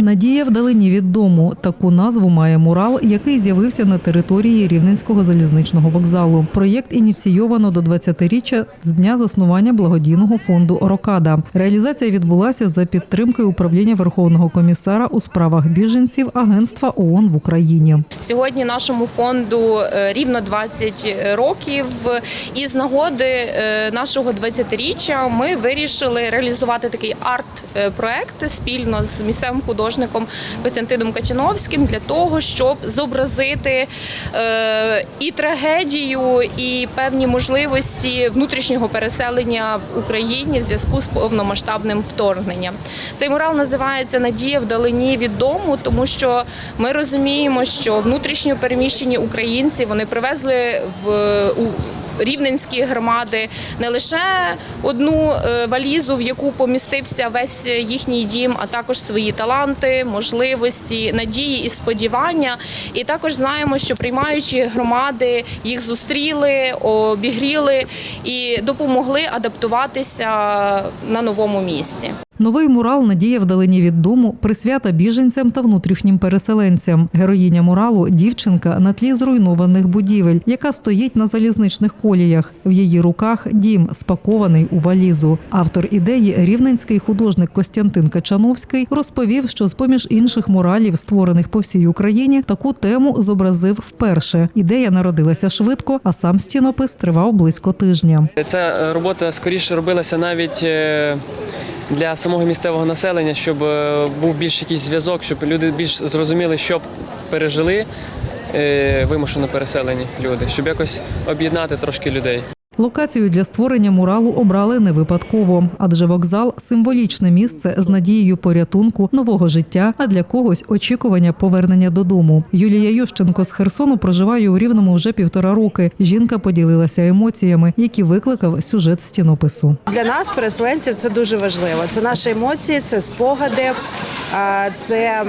вдалині від дому. Таку назву має мурал, який з'явився на території Рівненського залізничного вокзалу. Проєкт ініційовано до 20-річчя з дня заснування благодійного фонду Рокада. Реалізація відбулася за підтримки управління Верховного комісара у справах біженців Агентства ООН в Україні. Сьогодні нашому фонду е, рівно 20 років. І з нагоди е, нашого 20-річчя ми вирішили реалізувати такий арт-проект спільно з місцевим художником Костянтином Качановським для того, щоб зобразити е, і трагедію, і певні можливості внутрішнього переселення в Україні в зв'язку з повномасштабним вторгненням. Цей мурал називається Надія вдалині від дому, тому що ми розуміємо, що внутрішньо переміщені українці вони привезли в у рівненські громади не лише одну е, валізу, в яку помістився весь їхній дім, а також свої таланти, можливості, надії і сподівання. І також знаємо, що приймаючі громади їх зустріли, обігріли і допомогли адаптуватися на новому місці. Новий мурал Надія вдалині від дому присвята біженцям та внутрішнім переселенцям. Героїня муралу дівчинка на тлі зруйнованих будівель, яка стоїть на залізничних коліях. В її руках дім спакований у валізу. Автор ідеї, рівненський художник Костянтин Качановський, розповів, що з поміж інших муралів, створених по всій Україні, таку тему зобразив вперше. Ідея народилася швидко, а сам стінопис тривав близько тижня. Ця е, робота скоріше робилася навіть е, для самого місцевого населення, щоб е, був більш якийсь зв'язок, щоб люди більш зрозуміли, що пережили е, вимушено переселені люди, щоб якось об'єднати трошки людей. Локацію для створення муралу обрали не випадково, адже вокзал символічне місце з надією порятунку нового життя, а для когось очікування повернення додому. Юлія Ющенко з Херсону проживає у Рівному вже півтора роки. Жінка поділилася емоціями, які викликав сюжет стінопису. Для нас, переселенців, це дуже важливо. Це наші емоції, це спогади, це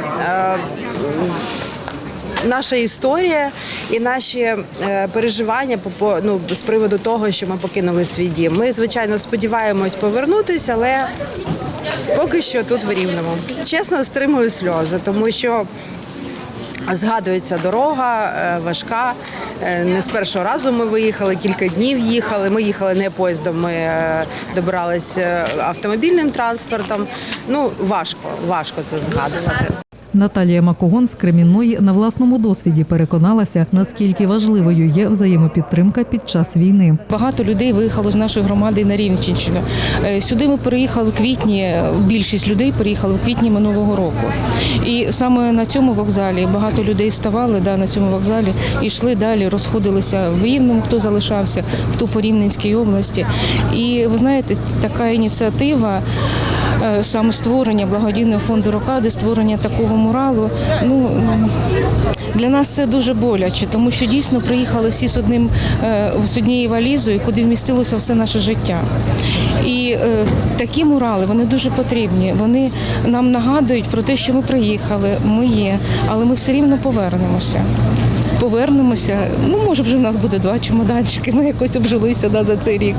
наша історія і наші е, переживання по- ну з приводу того, що ми покинули свій дім. Ми звичайно сподіваємось повернутися, але поки що тут в Рівному. Чесно, стримую сльози, тому що. Згадується дорога е, важка. Е, Не з першого разу ми виїхали, кілька днів їхали. Ми їхали не поїздом, ми добиралися автомобільним транспортом. Ну важко, важко це згадувати. Наталія Макогон з Кремінної на власному досвіді переконалася, наскільки важливою є взаємопідтримка під час війни. Багато людей виїхало з нашої громади на Рівненщину. Е, Сюди ми переїхали в квітні. Більшість людей переїхали в квітні минулого року. І саме на цьому вокзалі багато людей вставали да, на цьому вокзалі і йшли далі, розходилися в Рівному, хто залишався, хто по Рівненській області. І ви знаєте, така ініціатива. Е, Саме створення благодійного фонду Рокади, створення такого муралу. Ну для нас це дуже боляче, тому що дійсно приїхали всі з одним е, з однією валізою, куди вмістилося все наше життя. І е, такі мурали вони дуже потрібні. Вони нам нагадують про те, що ми приїхали, ми є, але ми все рівно повернемося. Повернемося. Ну, може, вже в нас буде два чемоданчики. Ми якось обжилися да, за цей рік.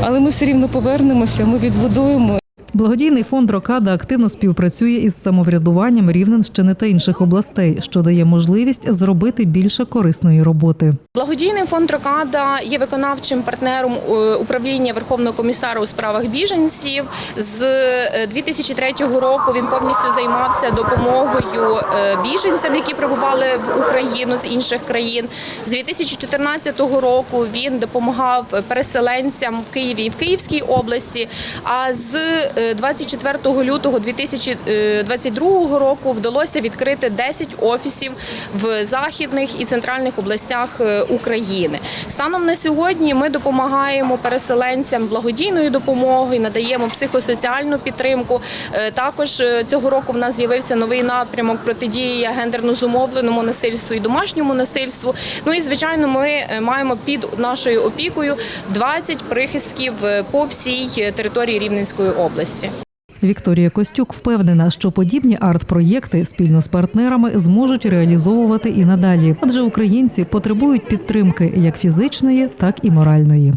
Але ми все рівно повернемося, ми відбудуємо. Благодійний фонд Рокада активно співпрацює із самоврядуванням Рівненщини та інших областей, що дає можливість зробити більше корисної роботи. Благодійний фонд Рокада є виконавчим партнером е, управління Верховного комісара у справах біженців. З е, 2003 року він повністю займався допомогою е, біженцям, які прибували в Україну з інших країн. З 2014 року він допомагав переселенцям в Києві і в Київській області. А з е, 24 лютого 2022 року вдалося відкрити 10 офісів в західних і центральних областях е, України. Станом на сьогодні ми допомагаємо переселенцям благодійною допомогою, надаємо психосоціальну підтримку. Е, Також е, цього року в нас з'явився новий напрямок протидії гендерно зумовленому насильству і домашньому насильству. Ну і звичайно, ми е, маємо під нашою опікою 20 прихистків е, по всій е, території Рівненської області. Вікторія Костюк впевнена, що подібні арт-проєкти спільно з партнерами зможуть реалізовувати і надалі, адже українці потребують підтримки як фізичної, так і моральної.